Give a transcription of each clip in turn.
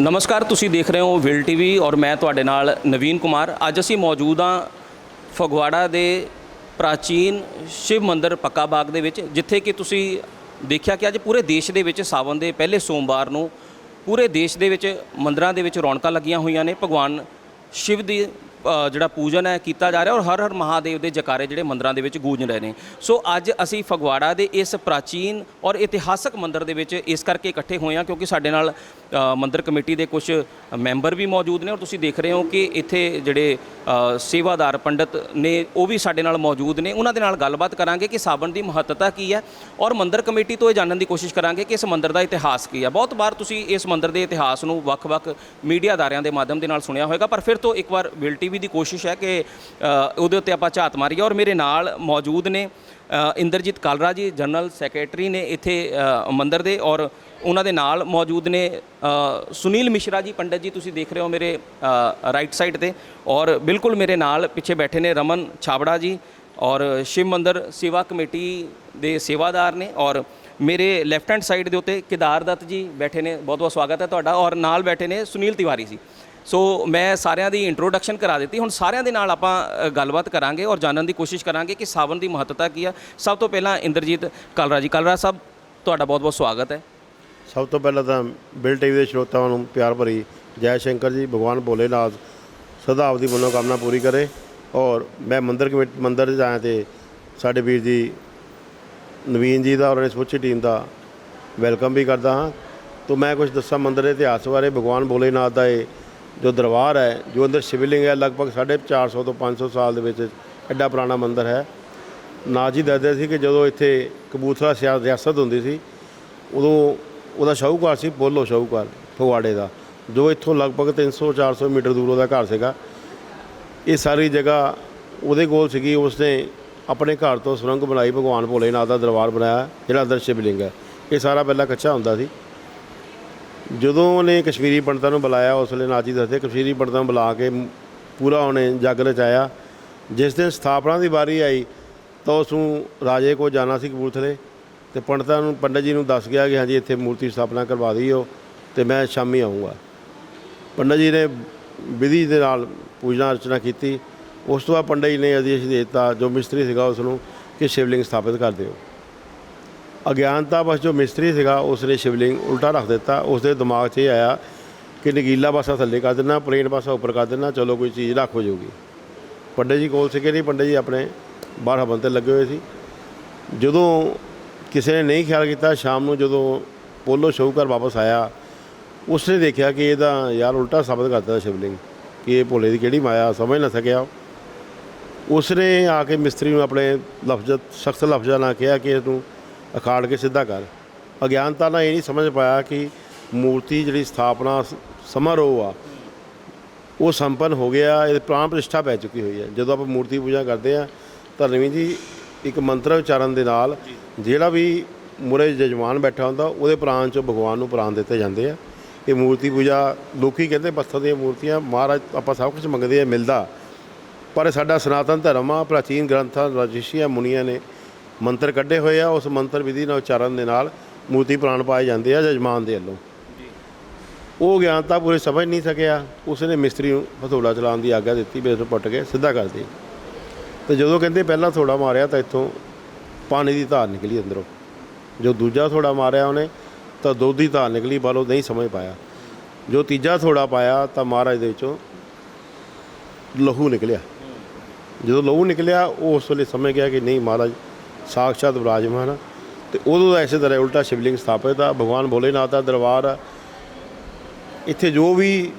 ਨਮਸਕਾਰ, ਤੁਸੀਂ ਦੇਖ ਰਹੇ ਹੋ ਵਿਲ ਟੀਵੀ ਔਰ ਮੈਂ ਤੁਹਾਡੇ ਨਾਲ ਨਵੀਨ ਕੁਮਾਰ। ਅੱਜ ਅਸੀਂ ਮੌਜੂਦ ਹਾਂ ਫਗਵਾੜਾ ਦੇ ਪ੍ਰਾਚੀਨ ਸ਼ਿਵ ਮੰਦਿਰ ਪੱਕਾ ਬਾਗ ਦੇ ਵਿੱਚ, ਜਿੱਥੇ ਕਿ ਤੁਸੀਂ ਦੇਖਿਆ ਕਿ ਅੱਜ ਪੂਰੇ ਦੇਸ਼ ਦੇ ਵਿੱਚ ਸਾਵਨ ਦੇ ਪਹਿਲੇ ਸੋਮਵਾਰ ਨੂੰ ਪੂਰੇ ਦੇਸ਼ ਦੇ ਵਿੱਚ ਮੰਦਰਾਂ ਦੇ ਵਿੱਚ ਰੌਣਕਾਂ ਲੱਗੀਆਂ ਹੋਈਆਂ ਨੇ। ਭਗਵਾਨ ਸ਼ਿਵ ਦੀ ਜਿਹੜਾ ਪੂਜਨ ਹੈ, ਕੀਤਾ ਜਾ ਰਿਹਾ ਔਰ ਹਰ ਹਰ ਮਹਾਦੇਵ ਦੇ ਜਕਾਰੇ ਜਿਹੜੇ ਮੰਦਰਾਂ ਦੇ ਵਿੱਚ ਗੂੰਜ ਰਹੇ ਨੇ। ਸੋ ਅੱਜ ਅਸੀਂ ਫਗਵਾੜਾ ਦੇ ਇਸ ਪ੍ਰਾਚੀਨ ਔਰ ਇਤਿਹਾਸਕ ਮੰਦਰ ਦੇ ਵਿੱਚ ਇਸ ਕਰਕੇ ਇਕੱਠੇ ਹੋਏ ਹਾਂ ਕਿਉਂਕਿ ਸਾਡੇ ਨਾਲ ਮੰਦਰ ਕਮੇਟੀ ਦੇ ਕੁਝ ਮੈਂਬਰ ਵੀ ਮੌਜੂਦ ਨੇ ਔਰ ਤੁਸੀਂ ਦੇਖ ਰਹੇ ਹੋ ਕਿ ਇੱਥੇ ਜਿਹੜੇ ਸੇਵਾਦਾਰ ਪੰਡਤ ਨੇ, ਉਹ ਵੀ ਸਾਡੇ ਨਾਲ ਮੌਜੂਦ ਨੇ। ਉਹਨਾਂ ਦੇ ਨਾਲ ਗੱਲਬਾਤ ਕਰਾਂਗੇ ਕਿ ਸਾਵਣ ਦੀ ਮਹੱਤਤਾ ਕੀ ਹੈ ਔਰ ਮੰਦਰ ਕਮੇਟੀ ਤੋਂ ਇਹ ਜਾਣਨ ਦੀ ਕੋਸ਼ਿਸ਼ ਕਰਾਂਗੇ ਕਿ ਇਸ ਮੰਦਰ ਦਾ ਇਤਿਹਾਸ ਕੀ ਹੈ। ਬਹੁਤ ਵਾਰ ਤੁਸੀਂ ਇਸ ਮੰਦਰ ਦੇ ਇਤਿਹਾਸ ਨੂੰ ਵੱਖ-ਵੱਖ ਮੀਡੀਆ ਅਦਾਰਿਆਂ ਦੇ ਮਾਧਿਅਮ ਦੇ ਨਾਲ ਸੁਣਿਆ ਹੋਵੇਗਾ, ਪਰ ਫਿਰ ਤੋਂ ਇੱਕ ਵਾਰ ਵਿਲ ਟੀਵੀ ਦੀ ਕੋਸ਼ਿਸ਼ ਹੈ ਕਿ ਉਹਦੇ ਉੱਤੇ ਆਪਾਂ ਝਾਤ ਮਾਰੀਏ ਔਰ ਮੇਰੇ ਨਾਲ ਮੌਜੂਦ ਨੇ ਇੰਦਰਜੀਤ ਕਾਲਰਾ ਜੀ, ਜਨਰਲ ਸੈਕਟਰੀ ਨੇ ਇੱਥੇ ਮੰਦਰ ਦੇ ਔਰ ਉਹਨਾਂ ਦੇ ਨਾਲ ਮੌਜੂਦ ਨੇ ਸੁਨੀਲ ਮਿਸ਼ਰਾ ਜੀ, ਪੰਡਤ ਜੀ, ਤੁਸੀਂ ਦੇਖ ਰਹੇ ਹੋ ਮੇਰੇ ਰਾਈਟ ਸਾਈਡ ਤੇ ਔਰ ਬਿਲਕੁਲ ਮੇਰੇ ਨਾਲ ਪਿੱਛੇ ਬੈਠੇ ਨੇ ਰਮਨ ਛਾਬੜਾ ਜੀ ਔਰ ਸ਼ਿਵ ਮੰਦਰ ਸੇਵਾ ਕਮੇਟੀ ਦੇ ਸੇਵਾਦਾਰ ਨੇ ਔਰ ਮੇਰੇ ਲੈਫਟ ਹੈਂਡ ਸਾਈਡ ਦੇ ਉੱਤੇ ਕਿਦਾਰ ਦੱਤ ਜੀ ਬੈਠੇ ਨੇ ਬਹੁਤ ਬਹੁਤ ਸਵਾਗਤ ਹੈ ਤੁਹਾਡਾ ਔਰ ਨਾਲ ਬੈਠੇ ਨੇ ਸੁਨੀਲ ਤਿਵਾਰੀ ਜੀ। ਸੋ ਮੈਂ ਸਾਰਿਆਂ ਦੀ ਇੰਟਰੋਡਕਸ਼ਨ ਕਰਾ ਦਿੱਤੀ। ਹੁਣ ਸਾਰਿਆਂ ਦੇ ਨਾਲ ਆਪਾਂ ਗੱਲਬਾਤ ਕਰਾਂਗੇ ਔਰ ਜਾਣਨ ਦੀ ਕੋਸ਼ਿਸ਼ ਕਰਾਂਗੇ ਕਿ ਸਾਵਨ ਦੀ ਮਹੱਤਤਾ ਕੀ ਆ। ਸਭ ਤੋਂ ਪਹਿਲਾਂ ਇੰਦਰਜੀਤ ਕਲਰਾ ਜੀ। ਕਲਰਾ ਸਾਹਿਬ, ਤੁਹਾਡਾ ਬਹੁਤ ਬਹੁਤ ਸਵਾਗਤ ਹੈ। ਸਭ ਤੋਂ ਪਹਿਲਾਂ ਤਾਂ ਬਿਲ ਟੀਵੀ ਦੇ ਸਰੋਤਾਵਾਂ ਨੂੰ ਪਿਆਰ ਭਰੀ ਜੈ ਸ਼ੰਕਰ ਜੀ, ਭਗਵਾਨ ਭੋਲੇਨਾਥ, ਸਦਾ ਆਪ ਦੀ ਮਨੋਕਾਮਨਾ ਪੂਰੀ ਕਰੇ ਔਰ ਮੈਂ ਮੰਦਰ ਕਮੇਟੀ, ਮੰਦਰ ਜਾਇਆ ਤੇ ਸਾਡੇ ਵੀਰ ਜੀ ਨਵੀਨ ਜੀ ਦਾ ਔਰ ਇਸ ਸਮੁੱਚੀ ਟੀਮ ਦਾ ਵੈਲਕਮ ਵੀ ਕਰਦਾ ਹਾਂ। ਤੋਂ ਮੈਂ ਕੁਝ ਦੱਸਾਂ, ਮੰਦਰ ਦੇ ਇਤਿਹਾਸ ਬਾਰੇ। ਭਗਵਾਨ ਭੋਲੇਨਾਥ ਦਾ ਇਹ ਜੋ ਦਰਬਾਰ ਹੈ, ਜੋ ਅੰਦਰ ਸ਼ਿਵਲਿੰਗ ਹੈ, ਲਗਭਗ 450 ਤੋਂ 500 ਸਾਲ ਦੇ ਵਿੱਚ ਐਡਾ ਪੁਰਾਣਾ ਮੰਦਿਰ ਹੈ। ਨਾਥ ਜੀ ਦੱਸਦੇ ਸੀ ਕਿ ਜਦੋਂ ਇੱਥੇ ਕਬੂਤਰਾ ਸਿਆ ਰਿਆਸਤ ਹੁੰਦੀ ਸੀ, ਉਦੋਂ ਉਹਦਾ ਸ਼ਾਹੂਕਾਰ ਸੀ ਬੋਲੋ ਸ਼ਾਹੂਕਾਰ, ਫਗਵਾੜੇ ਦਾ, ਜੋ ਇੱਥੋਂ ਲਗਭਗ 300 400 ਮੀਟਰ ਦੂਰ ਉਹਦਾ ਘਰ ਸੀਗਾ। ਇਹ ਸਾਰੀ ਜਗ੍ਹਾ ਉਹਦੇ ਕੋਲ ਸੀਗੀ, ਉਸਨੇ ਆਪਣੇ ਘਰ ਤੋਂ ਸੁਰੰਗ ਬਣਾਈ, ਭਗਵਾਨ ਭੋਲੇਨਾਥ ਦਾ ਦਰਬਾਰ ਬਣਾਇਆ, ਜਿਹੜਾ ਅੰਦਰ ਸ਼ਿਵਲਿੰਗ ਹੈ। ਇਹ ਸਾਰਾ ਪਹਿਲਾਂ ਕੱਚਾ ਹੁੰਦਾ ਸੀ। ਜਦੋਂ ਉਹਨੇ ਕਸ਼ਮੀਰੀ ਪੰਡਤਾਂ ਨੂੰ ਬੁਲਾਇਆ, ਉਸ ਵੇਲੇ ਨਾਥ ਦੱਸਦੇ, ਕਸ਼ਮੀਰੀ ਪੰਡਤਾਂ ਨੂੰ ਬੁਲਾ ਕੇ ਪੂਰਾ ਉਹਨੇ ਜੱਗ ਰਚਾਇਆ। ਜਿਸ ਦਿਨ ਸਥਾਪਨਾ ਦੀ ਵਾਰੀ ਆਈ, ਤਾਂ ਉਸ ਨੂੰ ਰਾਜੇ ਕੋਲ ਜਾਣਾ ਸੀ ਕਪੂਰਥਲੇ ਤੇ ਪੰਡਤਾਂ ਨੂੰ, ਪੰਡਤ ਜੀ ਨੂੰ ਦੱਸ ਗਿਆ ਕਿ ਹਾਂਜੀ, ਇੱਥੇ ਮੂਰਤੀ ਸਥਾਪਨਾ ਕਰਵਾ ਦਿਓ ਤੇ ਮੈਂ ਸ਼ਾਮੀ ਆਉਂਗਾ ਪੰਡਤ ਜੀ ਨੇ ਵਿਧੀ ਦੇ ਨਾਲ ਪੂਜਾ ਅਰਚਨਾ ਕੀਤੀ। ਉਸ ਤੋਂ ਬਾਅਦ ਪੰਡਤ ਜੀ ਨੇ ਆਦੇਸ਼ ਦੇ ਦਿੱਤਾ, ਜੋ ਮਿਸਤਰੀ ਸੀਗਾ ਉਸ ਨੂੰ ਕਿ ਸ਼ਿਵਲਿੰਗ ਸਥਾਪਿਤ ਕਰ ਦਿਓ। ਅਗਿਆਨਤਾ ਬਸ ਜੋ ਮਿਸਤਰੀ ਸੀਗਾ ਉਸ ਨੇ ਸ਼ਿਵਲਿੰਗ ਉਲਟਾ ਰੱਖ ਦਿੱਤਾ। ਉਸ ਦੇ ਦਿਮਾਗ 'ਚ ਇਹ ਆਇਆ ਕਿ ਨਗੀਲਾ ਪਾਸਾ ਥੱਲੇ ਕਰ ਦੇਣਾ ਪਲੇਨ ਪਾਸਾ ਉੱਪਰ ਕਰ ਦੇਣਾ ਚਲੋ ਕੋਈ ਚੀਜ਼ ਰੱਖ ਹੋ ਜਾਊਗੀ। ਪੰਡਤ ਜੀ ਕੋਲ ਸੀਗੇ ਨਹੀਂ, ਪੰਡਤ ਜੀ ਆਪਣੇ ਬਾਹਰ ਹਵਨ ਤੇ ਲੱਗੇ ਹੋਏ ਸੀ। ਜਦੋਂ ਕਿਸੇ ਨੇ ਨਹੀਂ ਖਿਆਲ ਕੀਤਾ, ਸ਼ਾਮ ਨੂੰ ਜਦੋਂ ਪੋਲੋ ਸ਼ਾਹੂਕਾਰ ਵਾਪਸ ਆਇਆ, ਉਸਨੇ ਦੇਖਿਆ ਕਿ ਇਹਦਾ ਯਾਰ ਉਲਟਾ ਸਾਬਤ ਕਰਤਾ ਸ਼ਿਵਲਿੰਗ, ਕਿ ਇਹ ਭੋਲੇ ਦੀ ਕਿਹੜੀ ਮਾਇਆ, ਸਮਝ ਨਾ ਸਕਿਆ। ਉਸਨੇ ਆ ਕੇ ਮਿਸਤਰੀ ਨੂੰ ਆਪਣੇ ਲਫ਼ਜ਼, ਸਖਤ ਲਫ਼ਜ਼ਾਂ ਨਾਲ ਕਿਹਾ ਕਿ ਇਹਨੂੰ ਅਖਾੜ ਕੇ ਸਿੱਧਾ ਕਰ। ਅਗਿਆਨਤਾ ਨਾਲ ਇਹ ਨਹੀਂ ਸਮਝ ਪਾਇਆ ਕਿ ਮੂਰਤੀ ਜਿਹੜੀ ਸਥਾਪਨਾ ਸਮਾਰੋਹ ਆ ਉਹ ਸੰਪੰਨ ਹੋ ਗਿਆ ਇਹ ਪ੍ਰਾਣ ਪ੍ਰਤਿਸ਼ਠਾ ਪੈ ਚੁੱਕੀ ਹੋਈ ਹੈ। ਜਦੋਂ ਆਪਾਂ ਮੂਰਤੀ ਪੂਜਾ ਕਰਦੇ ਆ ਤਾਂ ਨਵੀਂ ਜੀ ਇੱਕ ਮੰਤਰ ਉਚਾਰਨ ਦੇ ਨਾਲ ਜਿਹੜਾ ਵੀ ਮੁਰੇ ਜਜਮਾਨ ਬੈਠਾ ਹੁੰਦਾ ਉਹਦੇ ਪ੍ਰਾਣ ਚੋਂ ਭਗਵਾਨ ਨੂੰ ਪ੍ਰਾਣ ਦਿੱਤੇ ਜਾਂਦੇ ਆ। ਇਹ ਮੂਰਤੀ ਪੂਜਾ ਲੋਕੀ ਕਹਿੰਦੇ ਪੱਥਰ ਦੀਆਂ ਮੂਰਤੀਆਂ ਮਹਾਰਾਜ ਆਪਾਂ ਸਭ ਕੁਝ ਮੰਗਦੇ ਆ ਮਿਲਦਾ। ਪਰ ਸਾਡਾ ਸਨਾਤਨ ਧਰਮ ਆ ਪ੍ਰਾਚੀਨ ਗ੍ਰੰਥਾਂ ਰਜਿਸ਼ੀਆਂ ਮੁਨੀਆਂ ਨੇ ਮੰਤਰ ਕੱਢੇ ਹੋਏ ਆ ਉਸ ਮੰਤਰ ਵਿਧੀ ਨਾਲ ਉਚਾਰਨ ਦੇ ਨਾਲ ਮੂਰਤੀ ਪ੍ਰਾਣ ਪਾਏ ਜਾਂਦੇ ਆ ਜਜਮਾਨ ਦੇ ਵੱਲੋਂ। ਉਹ ਗਿਆਨਤਾ ਪੂਰੇ ਸਮਝ ਨਹੀਂ ਸਕਿਆ। ਉਸਨੇ ਮਿਸਤਰੀ ਨੂੰ ਹਥੌੜਾ ਚਲਾਉਣ ਦੀ ਆਗਿਆ ਦਿੱਤੀ ਨੂੰ ਪੁੱਟ ਕੇ ਸਿੱਧਾ ਕਰ ਦੇ ਤੇ ਜਦੋਂ ਕਹਿੰਦੇ ਪਹਿਲਾਂ ਥੋੜਾ ਮਾਰਿਆ ਤਾਂ ਇੱਥੋਂ ਪਾਣੀ ਦੀ ਧਾਰ ਨਿਕਲੀ ਅੰਦਰੋਂ। ਜੋ ਦੂਜਾ ਥੋੜਾ ਮਾਰਿਆ ਉਹਨੇ ਤਾਂ ਦੁੱਧ ਦੀ ਧਾਰ ਨਿਕਲੀ ਬਾਲੋ ਨਹੀਂ ਸਮਝ ਪਾਇਆ। ਜੋ ਤੀਜਾ ਥੋੜਾ ਪਾਇਆ ਤਾਂ ਮਹਾਰਾਜ ਦੇ ਵਿੱਚੋਂ ਲਹੂ ਨਿਕਲਿਆ। ਜਦੋਂ ਲਹੂ ਨਿਕਲਿਆ ਉਹ ਉਸ ਵੇਲੇ ਸਮਝ ਗਿਆ ਕਿ ਨਹੀਂ ਮਹਾਰਾਜ ਸਾਖਸ਼ਾਤ ਵਿਰਾਜਮਾਨ ਆ। ਤੇ ਉਦੋਂ ਦਾ ਇਸੇ ਤਰ੍ਹਾਂ ਉਲਟਾ ਸ਼ਿਵਲਿੰਗ ਸਥਾਪਿਤ ਆ। ਭਗਵਾਨ ਭੋਲੇਨਾਥ ਦਾ ਦਰਬਾਰ ਆ। ਇੱਥੇ ਜੋ ਵੀ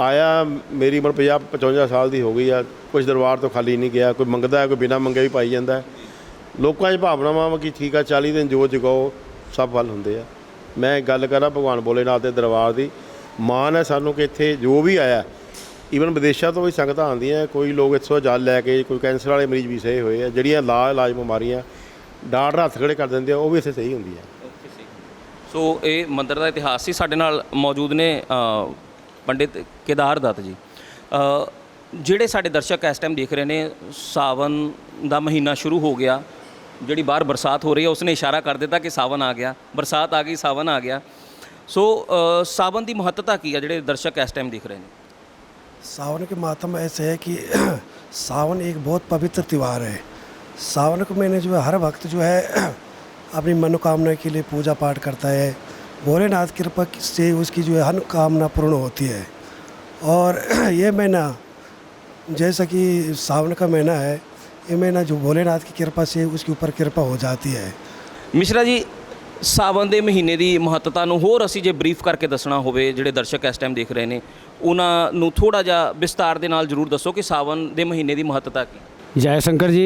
ਆਇਆ, ਮੇਰੀ ਉਮਰ 50 55 ਸਾਲ ਦੀ ਹੋ ਗਈ ਆ। ਕੁਝ ਦਰਬਾਰ ਤੋਂ ਖਾਲੀ ਨਹੀਂ ਗਿਆ। ਕੋਈ ਮੰਗਦਾ ਹੈ ਕੋਈ ਬਿਨਾ ਮੰਗੇ ਵੀ ਪਾਈ ਜਾਂਦਾ। ਹੈ। ਲੋਕਾਂ 'ਚ ਭਾਵਨਾਵਾਂ ਵਾ ਕਿ ਠੀਕ ਆ 40 ਦਿਨ ਜੋ ਜਗਾਓ, ਸਭ ਵੱਲ ਹੁੰਦੇ ਆ। ਮੈਂ ਗੱਲ ਕਰਾਂ ਭਗਵਾਨ ਭੋਲੇਨਾਥ ਦੇ ਦਰਬਾਰ ਦੀ। ਮਾਣ ਹੈ ਸਾਨੂੰ ਕਿ ਇੱਥੇ ਜੋ ਵੀ ਆਇਆ ਈਵਨ ਵਿਦੇਸ਼ਾਂ ਤੋਂ ਵੀ ਸੰਗਤਾਂ ਆਉਂਦੀਆਂ ਕੋਈ ਲੋਕ ਇੱਥੋਂ ਜਲ ਲੈ ਕੇ ਕੋਈ ਕੈਂਸਰ ਵਾਲੇ ਮਰੀਜ਼ ਵੀ ਸਹੀ ਹੋਏ ਆ ਜਿਹੜੀਆਂ ਲਾ ਇਲਾਜ ਬਿਮਾਰੀਆਂ ਡਾਕਟਰ ਹੱਥ ਖੜੇ ਕਰ ਦਿੰਦੇ ਆ ਉਹ ਵੀ ਇੱਥੇ ਸਹੀ ਹੁੰਦੀ ਆ ਸੋ ਇਹ ਮੰਦਰ ਦਾ ਇਤਿਹਾਸ ਸੀ ਸਾਡੇ ਨਾਲ ਮੌਜੂਦ ਨੇ ਪੰਡਿਤ ਕੇਦਾਰ ਦੱਤ ਜੀ। ਜਿਹੜੇ ਸਾਡੇ ਦਰਸ਼ਕ ਇਸ ਟਾਈਮ ਦੇਖ ਰਹੇ ਨੇ ਸਾਵਨ ਦਾ ਮਹੀਨਾ ਸ਼ੁਰੂ ਹੋ ਗਿਆ ਜਿਹੜੀ ਬਾਹਰ ਬਰਸਾਤ ਹੋ ਰਹੀ ਹੈ ਉਸਨੇ ਇਸ਼ਾਰਾ ਕਰ ਦਿੱਤਾ ਕਿ ਸਾਵਨ ਆ ਗਿਆ ਬਰਸਾਤ ਆ ਗਈ ਸਾਵਨ ਆ ਗਿਆ। ਸੋ ਅ, ਸਾਵਨ ਦੀ ਮਹੱਤਤਾ ਕੀ ਆ ਜਿਹੜੇ ਦਰਸ਼ਕ ਇਸ ਟਾਈਮ ਦੇਖ ਰਹੇ ਨੇ? सावन के मातम ऐसे है कि सावन एक बहुत पवित्र त्यौहार है। सावन को महीने जो है, हर भक्त जो है, अपनी मनोकामना के लिए पूजा पाठ करता है। भोलेनाथ कृपा से उसकी जो है, हर कामना पूर्ण होती है। और ये महीना, जैसा कि सावन का महीना है, ये महीना जो भोलेनाथ की कृपा से उसके ऊपर कृपा हो जाती है। मिश्रा जी ਸਾਵਨ ਦੇ ਮਹੀਨੇ ਦੀ ਮਹੱਤਤਾ ਨੂੰ ਹੋਰ ਅਸੀਂ ਜੇ ਬਰੀਫ ਕਰਕੇ ਦੱਸਣਾ ਹੋਵੇ ਜਿਹੜੇ ਦਰਸ਼ਕ ਇਸ ਟਾਈਮ ਦੇਖ ਰਹੇ ਨੇ ਉਹਨਾਂ ਨੂੰ ਥੋੜਾ ਜਿਹਾ ਵਿਸਤਾਰ ਦੇ ਨਾਲ ਜ਼ਰੂਰ ਦੱਸੋ ਕਿ ਸਾਵਨ ਦੇ ਮਹੀਨੇ ਦੀ ਮਹੱਤਤਾ ਕੀ जय शंकर जी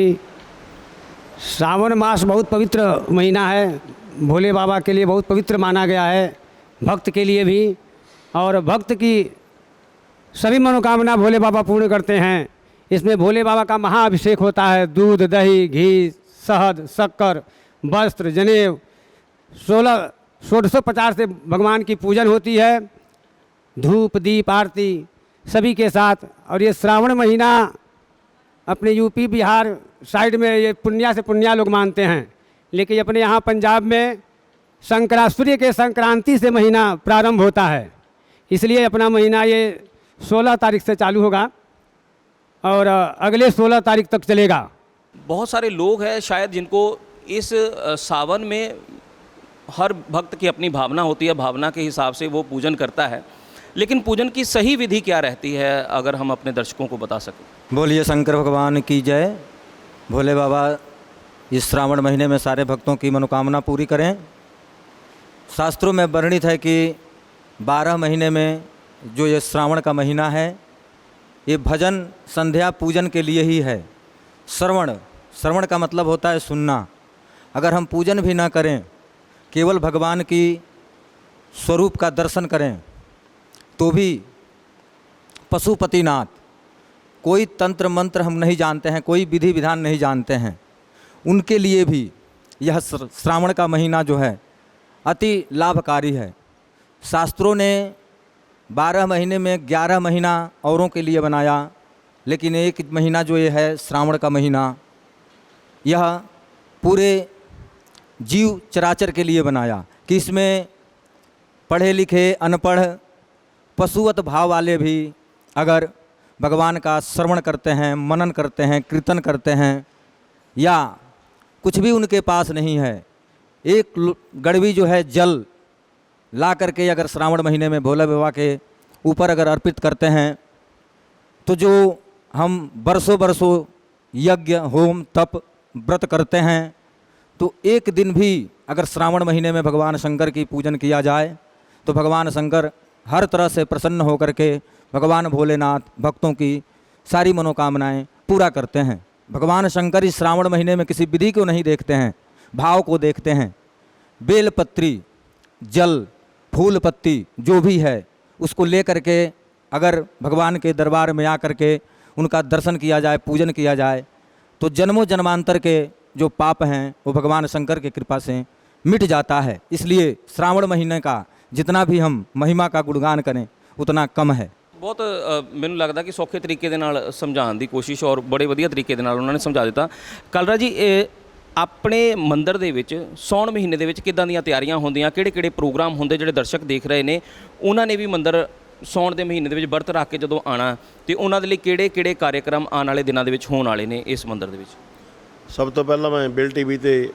श्रावण मास बहुत पवित्र महीना है भोले बाबा के लिए बहुत पवित्र माना गया है भक्त के लिए भी और भक्त की सभी मनोकामना भोले बाबा पूर्ण करते हैं इसमें भोले बाबा का महाअभिषेक होता है दूध दही घी शहद शक्कर वस्त्र जनेव सोलह सोलह सौ पचास से भगवान की पूजन होती है। धूप, दीप, आरती सभी के साथ। और ये श्रावण महीना अपने यूपी, बिहार साइड में ये पुण्या से पुण्या लोग मानते हैं। लेकिन अपने यहाँ पंजाब में संक्रा सूर्य के संक्रांति से महीना प्रारंभ होता है। इसलिए अपना महीना ये 16 तारीख से चालू होगा और अगले 16 तारीख तक चलेगा। बहुत सारे लोग हैं शायद जिनको इस सावन में हर भक्त की अपनी भावना होती है, भावना के हिसाब से वो पूजन करता है। लेकिन पूजन की सही विधि क्या रहती है, अगर हम अपने दर्शकों को बता सकें? बोलिए, शंकर भगवान की जय। भोले बाबा, इस श्रावण महीने में सारे भक्तों की मनोकामना पूरी करें। शास्त्रों में वर्णित है कि बारह महीने में जो ये श्रावण का महीना है, ये भजन संध्या पूजन के लिए ही है। श्रवण श्रवण का मतलब होता है सुनना। अगर हम पूजन भी ना करें केवल भगवान की स्वरूप का दर्शन करें तो भी पशुपतिनाथ, कोई तंत्र मंत्र हम नहीं जानते हैं, कोई विधि विधान नहीं जानते हैं, उनके लिए भी यह श्रावण का महीना जो है, अति लाभकारी है। शास्त्रों ने बारह महीने में ग्यारह महीना औरों के लिए बनाया, लेकिन एक महीना जो ये है, श्रावण का महीना, यह पूरे जीव चराचर के लिए बनाया, कि इसमें पढ़े लिखे, अनपढ़, पशुवत भाव वाले भी अगर भगवान का श्रवण करते हैं, मनन करते हैं, कीर्तन करते हैं, या कुछ भी उनके पास नहीं है, एक गड़वी जो है जल ला करके अगर श्रावण महीने में भोला बाबा के ऊपर अगर अर्पित करते हैं तो जो हम बरसों बरसों यज्ञ, होम, तप, व्रत करते हैं तो एक दिन भी अगर श्रावण महीने में भगवान शंकर की पूजन किया जाए तो भगवान शंकर हर तरह से प्रसन्न होकर के भगवान भोलेनाथ भक्तों की सारी मनोकामनाएँ पूरा करते हैं। भगवान शंकर इस श्रावण महीने में किसी विधि को नहीं देखते हैं, भाव को देखते हैं। बेलपत्री, जल फूल पत्ती जो भी है, उसको ले करके अगर भगवान के दरबार में आ करके उनका दर्शन किया जाए, पूजन किया जाए तो जन्मों जन्मांतर के जो पाप हैं वो भगवान शंकर की कृपा से मिट जाता है इसलिए श्रावण महीने का जितना भी हम महिमा का गुणगान करें उतना कम है ਬਹੁਤ ਅ, ਮੈਨੂੰ ਲੱਗਦਾ ਕਿ ਸੌਖੇ ਤਰੀਕੇ ਦੇ ਨਾਲ ਸਮਝਾਉਣ ਦੀ ਕੋਸ਼ਿਸ਼ ਔਰ ਬੜੇ ਵਧੀਆ ਤਰੀਕੇ ਦੇ ਨਾਲ ਉਹਨਾਂ ਨੇ ਸਮਝਾ ਦਿੱਤਾ ਕਲਰਾ ਜੀ ਇਹ ਆਪਣੇ ਮੰਦਿਰ ਦੇ ਵਿੱਚ ਸੌਣ ਮਹੀਨੇ ਦੇ ਵਿੱਚ ਕਿੱਦਾਂ ਦੀਆਂ ਤਿਆਰੀਆਂ ਹੁੰਦੀਆਂ ਕਿਹੜੇ ਕਿਹੜੇ ਪ੍ਰੋਗਰਾਮ ਹੁੰਦੇ ਜਿਹੜੇ ਦਰਸ਼ਕ ਦੇਖ ਰਹੇ ਨੇ ਉਹਨਾਂ ਨੇ ਵੀ ਮੰਦਿਰ ਸੌਣ ਦੇ ਮਹੀਨੇ ਦੇ ਵਿੱਚ ਵਰਤ ਰੱਖ ਕੇ ਜਦੋਂ ਆਣਾ ਤੇ ਉਹਨਾਂ ਦੇ ਲਈ ਕਿਹੜੇ ਕਿਹੜੇ ਕਾਰਜਕ੍ਰਮ ਆਉਣ ਵਾਲੇ ਦਿਨਾਂ ਦੇ ਵਿੱਚ ਹੋਣ ਵਾਲੇ ਨੇ ਇਸ ਮੰਦਿਰ ਦੇ ਵਿੱਚ ਸਭ ਤੋਂ ਪਹਿਲਾਂ ਮੈਂ ਬਿਲ ਟੀਵੀ ਤੇ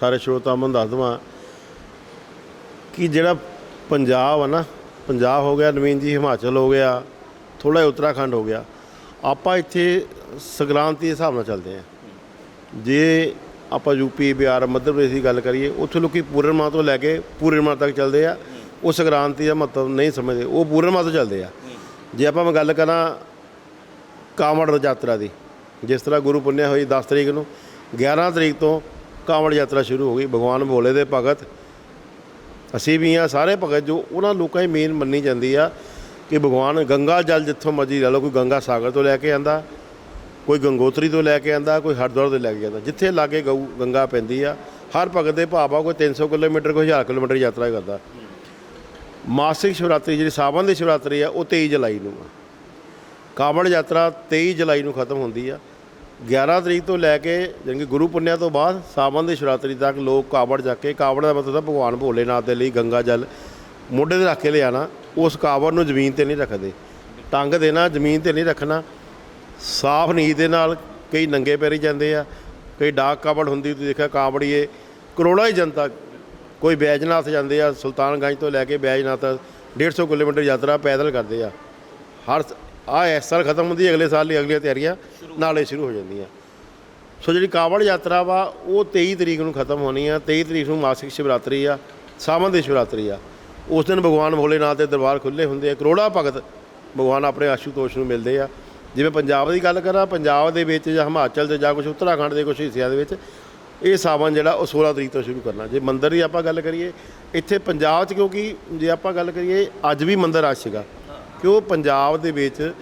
ਸਾਰੇ ਸਰੋਤਾਵਾਂ ਨੂੰ ਦੱਸ ਦਵਾਂ ਕਿ ਜਿਹੜਾ ਪੰਜਾਬ ਆ ਨਾ, ਪੰਜਾਬ ਹੋ ਗਿਆ, ਨਵੀਨ ਜੀ ਹਿਮਾਚਲ ਹੋ ਗਿਆ ਥੋੜਾ ਜਿਹਾ ਉੱਤਰਾਖੰਡ ਹੋ ਗਿਆ, ਆਪਾਂ ਇੱਥੇ ਸੰਗਰਾਂਤੀ ਦੇ ਹਿਸਾਬ ਨਾਲ ਚੱਲਦੇ ਆ ਜੇ ਆਪਾਂ ਯੂਪੀ ਬਿਹਾਰ, ਮੱਧ ਪ੍ਰਦੇਸ਼ ਦੀ ਗੱਲ ਕਰੀਏ, ਉੱਥੇ ਲੋਕੀ ਪੂਰਨਮਾ ਤੋਂ ਲੈ ਕੇ ਪੂਰਨਮਾ ਤੱਕ ਚੱਲਦੇ ਆ। ਉਹ ਸੰਗਰਾਂਤੀ ਦਾ ਮਹੱਤਵ ਨਹੀਂ ਸਮਝਦੇ, ਉਹ ਪੂਰਨਮਾ ਤੋਂ ਚੱਲਦੇ ਆ। ਜੇ ਆਪਾਂ ਮੈਂ ਗੱਲ ਕਰਾਂ ਕਾਂਵੜ ਯਾਤਰਾ ਦੀ ਜਿਸ ਤਰ੍ਹਾਂ ਗੁਰੂ ਪੁੰਨਿਆ ਹੋਈ 10 ਤਰੀਕ ਨੂੰ 11 ਤਰੀਕ ਤੋਂ ਕਾਂਵੜ ਯਾਤਰਾ ਸ਼ੁਰੂ ਹੋ ਗਈ, ਭਗਵਾਨ ਭੋਲੇ ਦੇ ਭਗਤ। ਅਸੀਂ ਵੀ ਆ ਸਾਰੇ ਭਗਤ ਜੋ ਉਹਨਾਂ ਲੋਕਾਂ ਦੀ ਮੇਨ ਮੰਨੀ ਜਾਂਦੀ ਆ ਕਿ ਭਗਵਾਨ ਗੰਗਾ ਜਲ ਜਿੱਥੋਂ ਮਰਜ਼ੀ ਲੈ ਲਓ, ਕੋਈ ਗੰਗਾ ਸਾਗਰ ਤੋਂ ਲੈ ਕੇ ਆਂਦਾ, ਕੋਈ ਗੰਗੋਤਰੀ ਤੋਂ ਲੈ ਕੇ ਆਂਦਾ, ਕੋਈ ਹਰਿਦੁਆਰ ਤੋਂ ਲੈ ਕੇ ਆਂਦਾ। ਜਿੱਥੇ ਲਾਗੇ ਗਊ, ਗੰਗਾ ਪੈਂਦੀ ਆ, ਹਰ ਭਗਤ ਦੇ ਭਾਵ ਆ, ਕੋਈ 300 ਕਿਲੋਮੀਟਰ, ਕੋਈ 1000 ਕਿਲੋਮੀਟਰ ਯਾਤਰਾ ਕਰਦਾ। ਮਾਸਿਕ ਸ਼ਿਵਰਾਤਰੀ, ਜਿਹੜੀ ਸਾਵਨ ਦੀ ਸ਼ਿਵਰਾਤਰੀ ਆ, ਉਹ 23 ਜੁਲਾਈ ਨੂੰ ਆ। ਕਾਵੜ ਯਾਤਰਾ 23 ਜੁਲਾਈ ਨੂੰ ਖਤਮ ਹੁੰਦੀ ਆ। 11 ਤਰੀਕ ਤੋਂ ਲੈ ਕੇ ਜਾਣੀ ਕਿ ਗੁਰੂ ਪੁੰਨਿਆ ਤੋਂ ਬਾਅਦ ਸਾਵਨ ਦੀ ਸ਼ਿਵਰਾਤਰੀ ਤੱਕ ਲੋਕ ਕਾਵੜ ਜਾ ਕੇ, ਕਾਵੜ ਦਾ ਮਤਲਬ ਹੈ ਭਗਵਾਨ ਭੋਲੇਨਾਥ ਦੇ ਲਈ ਗੰਗਾ ਜਲ ਮੋਢੇ ਤੇ ਰੱਖ ਕੇ ਲਿਆਣਾ, ਉਸ ਕਾਵੜ ਨੂੰ ਜ਼ਮੀਨ ਤੇ ਨਹੀਂ ਰੱਖਦੇ। ਟੰਗ ਦੇਣਾ ਜ਼ਮੀਨ ਤੇ ਨਹੀਂ ਰੱਖਣਾ, ਸਾਫ਼ ਨੀਤ ਦੇ ਨਾਲ ਕਈ ਨੰਗੇ ਪੈਰੀ ਜਾਂਦੇ ਆ, ਕਈ ਡਾਕ ਕਾਵੜ ਹੁੰਦੀ, ਤੁਸੀਂ ਦੇਖਿਆ ਕਾਵੜੀਏ, ਕਰੋੜਾਂ ਹੀ ਜਨਤਾ ਕੋਈ ਬੈਜਨਾਥ ਜਾਂਦੇ ਆ, ਸੁਲਤਾਨਗੰਜ ਤੋਂ ਲੈ ਕੇ ਬੈਜਨਾਥ 150 ਕਿਲੋਮੀਟਰ ਯਾਤਰਾ ਪੈਦਲ ਕਰਦੇ ਆ। ਹਰ ਆ ਇਸ ਸਾਲ ਖਤਮ ਹੁੰਦੀ, ਅਗਲੇ ਸਾਲ ਲਈ ਅਗਲੀਆਂ ਤਿਆਰੀਆਂ ਨਾਲੇ ਸ਼ੁਰੂ ਹੋ ਜਾਂਦੀਆਂ। ਸੋ ਜਿਹੜੀ ਕਾਵੜ ਯਾਤਰਾ ਵਾ, ਉਹ 23 ਤਰੀਕ ਨੂੰ ਖਤਮ ਹੋਣੀ ਆ 23 ਤਰੀਕ ਨੂੰ ਮਾਸਿਕ ਸ਼ਿਵਰਾਤਰੀ ਆ ਸਾਵਨ ਦੀ ਸ਼ਿਵਰਾਤਰੀ ਆ। ਉਸ ਦਿਨ ਭਗਵਾਨ ਭੋਲੇਨਾਥ ਦੇ ਦਰਬਾਰ ਖੁੱਲੇ ਹੁੰਦੇ ਆ, ਕਰੋੜਾ ਭਗਤ ਭਗਵਾਨ ਆਪਣੇ ਆਸ਼ੂਤੋਸ਼ ਨੂੰ ਮਿਲਦੇ ਆ। ਜਿਵੇਂ ਪੰਜਾਬ ਦੀ ਗੱਲ ਕਰਾਂ, ਪੰਜਾਬ ਦੇ ਵਿੱਚ ਜਾਂ ਹਿਮਾਚਲ ਦੇ ਜਾਂ ਕੁਝ ਉੱਤਰਾਖੰਡ ਦੇ ਕੁਝ ਹਿੱਸਿਆਂ ਦੇ ਵਿੱਚ ਇਹ ਸਾਵਨ ਜਿਹੜਾ, ਉਹ 16 ਤਰੀਕ ਤੋਂ ਸ਼ੁਰੂ ਕਰਨਾ। ਜੇ ਮੰਦਰ ਦੀ ਆਪਾਂ ਗੱਲ ਕਰੀਏ, ਇੱਥੇ ਪੰਜਾਬ 'ਚ ਕਿਉਂਕਿ ਜੇ ਆਪਾਂ ਗੱਲ ਕਰੀਏ, ਅੱਜ ਵੀ ਮੰਦਰ ਆ। ਸੀਗਾ ਕਿਉਂ ਪੰਜਾਬ ਦੇ ਵਿੱਚ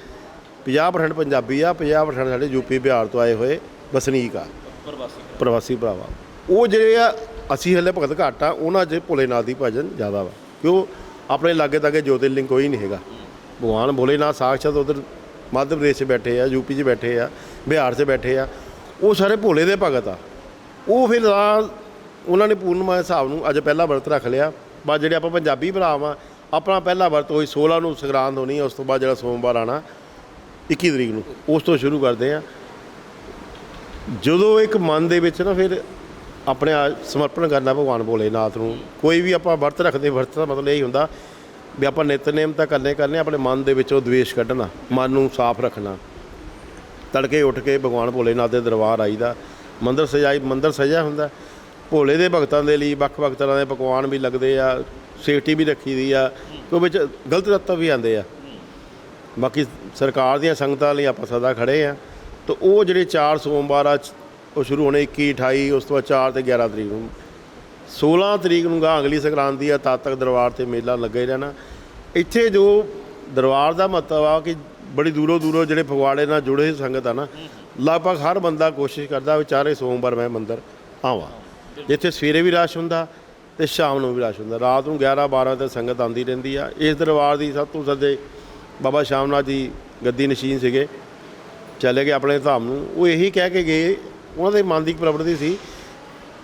50% ਪੰਜਾਬੀ ਆ 50% ਸਾਡੇ ਯੂਪੀ ਬਿਹਾਰ ਤੋਂ ਆਏ ਹੋਏ ਵਸਨੀਕ ਆ। ਪ੍ਰਵਾਸੀ ਭਰਾਵਾ। ਉਹ ਜਿਹੜੇ ਆ ਅਸੀਂ ਹਲੇ ਭਗਤ ਘੱਟ ਆ ਉਹਨਾਂ 'ਚ ਭੋਲੇਨਾਥ ਦੀ ਭਜਨ ਜ਼ਿਆਦਾ ਵਾ। ਕਿਉਂ? ਆਪਣੇ ਲਾਗੇ ਤਾਗੇ ਜੋਤਿਰਲਿੰਗ ਕੋਈ ਨਹੀਂ ਹੈਗਾ। ਭਗਵਾਨ ਭੋਲੇਨਾਥ ਸਾਕਸ਼ਾਤ ਉਧਰ ਮੱਧ ਪ੍ਰਦੇਸ਼ 'ਚ ਬੈਠੇ ਆ ਯੂਪੀ 'ਚ ਬੈਠੇ ਆ ਬਿਹਾਰ 'ਚ ਬੈਠੇ ਆ। ਉਹ ਸਾਰੇ ਭੋਲੇ ਦੇ ਭਗਤ ਆ। ਉਹ ਫਿਰ ਆ ਉਹਨਾਂ ਨੇ ਪੂਰਨਮਾ ਹਿਸਾਬ ਨੂੰ ਅੱਜ ਪਹਿਲਾ ਵਰਤ ਰੱਖ ਲਿਆ। ਬਾਅਦ ਜਿਹੜੇ ਆਪਾਂ ਪੰਜਾਬੀ ਭਰਾ ਵਾਂ ਆਪਣਾ ਪਹਿਲਾ ਵਰਤ ਹੋਈ 16 ਨੂੰ ਸੰਗਰਾਂਦ ਹੋਣੀ ਉਸ ਤੋਂ ਬਾਅਦ ਜਿਹੜਾ ਸੋਮਵਾਰ ਆਣਾ 21 ਤਰੀਕ ਨੂੰ, ਉਸ ਤੋਂ ਸ਼ੁਰੂ ਕਰਦੇ ਆ। ਜਦੋਂ ਇੱਕ ਮਨ ਦੇ ਵਿੱਚ ਨਾ ਫਿਰ ਆਪਣੇ ਸਮਰਪਣ ਕਰਨਾ ਭਗਵਾਨ ਭੋਲੇਨਾਥ ਨੂੰ, ਕੋਈ ਵੀ ਆਪਾਂ ਵਰਤ ਰੱਖਦੇ, ਵਰਤ ਦਾ ਮਤਲਬ ਇਹ ਹੀ ਹੁੰਦਾ ਵੀ ਆਪਾਂ ਨਿਤਨੇਮ ਤਾਂ ਕਰਨੇ ਕਰਨੇ ਆਪਣੇ ਮਨ ਦੇ ਵਿੱਚੋਂ ਦਵੇਸ਼ ਕੱਢਣਾ, ਮਨ ਨੂੰ ਸਾਫ਼ ਰੱਖਣਾ। ਤੜਕੇ ਉੱਠ ਕੇ ਭਗਵਾਨ ਭੋਲੇਨਾਥ ਦੇ ਦਰਬਾਰ ਆਈਦਾ, ਮੰਦਰ ਸਜਾਈ, ਮੰਦਰ ਸਜਿਆ ਹੁੰਦਾ। ਭੋਲੇ ਦੇ ਭਗਤਾਂ ਦੇ ਲਈ ਵੱਖ-ਵੱਖ ਤਰ੍ਹਾਂ ਦੇ ਪਕਵਾਨ ਵੀ ਲੱਗਦੇ ਆ ਸੇਫਟੀ ਵੀ ਰੱਖੀ ਦੀ ਆ ਕਿਉਂ ਵਿੱਚ ਗਲਤ ਰੱਤਬ ਵੀ ਆਉਂਦੇ ਆ। ਬਾਕੀ ਸਰਕਾਰ ਦੀਆਂ ਸੰਗਤਾਂ ਲਈ ਆਪਾਂ ਸਦਾ ਖੜੇ ਆ। ਤਾਂ ਉਹ ਜਿਹੜੇ ਚਾਰ ਸੋਮਵਾਰ ਆ ਉਹ ਸ਼ੁਰੂ ਹੋਣੇ 21 28 ਉਸ ਤੋਂ ਬਾਅਦ 4 ਤੇ 11 ਤਰੀਕ ਨੂੰ। 16 ਤਰੀਕ ਨੂੰ ਗਾ ਅਗਲੀ ਸੰਕਰਾਂਤੀ ਆ ਤਦ ਤੱਕ ਦਰਬਾਰ ਤੇ ਮੇਲਾ ਲੱਗਾ ਰਹਿਣਾ। ਇੱਥੇ ਜੋ ਦਰਬਾਰ ਦਾ ਮਹੱਤਵ ਆ ਕਿ ਬੜੀ ਦੂਰੋਂ ਦੂਰੋਂ ਜਿਹੜੇ ਫਗਵਾੜੇ ਨਾਲ ਜੁੜੇ ਸੰਗਤ ਆ ਨਾ ਲਗਭਗ ਹਰ ਬੰਦਾ ਕੋਸ਼ਿਸ਼ ਕਰਦਾ ਵੀ ਚਾਰੇ ਸੋਮਵਾਰ ਮੈਂ ਮੰਦਰ ਆਵਾਂ। ਜਿੱਥੇ ਸਵੇਰੇ ਵੀ ਰਸ਼ ਹੁੰਦਾ ਤੇ ਸ਼ਾਮ ਨੂੰ ਵੀ ਰਸ਼ ਹੁੰਦਾ। ਰਾਤ ਨੂੰ 11 12 ਤੇ ਸੰਗਤ ਆਉਂਦੀ ਰਹਿੰਦੀ ਆ। ਇਸ ਦਰਬਾਰ ਦੀ ਸਭ ਤੋਂ ਸੱਦੇ ਬਾਬਾ ਸ਼ਾਮਨਾਥ ਜੀ ਗੱਦੀ ਨਸ਼ੀਨ ਸੀਗੇ। ਚਲੇ ਗਏ ਆਪਣੇ ਧਾਮ ਨੂੰ। ਉਹ ਇਹੀ ਕਹਿ ਕੇ ਗਏ। ਉਹਨਾਂ ਦੇ ਮਨ ਦੀ ਪ੍ਰਵਰਤੀ ਸੀ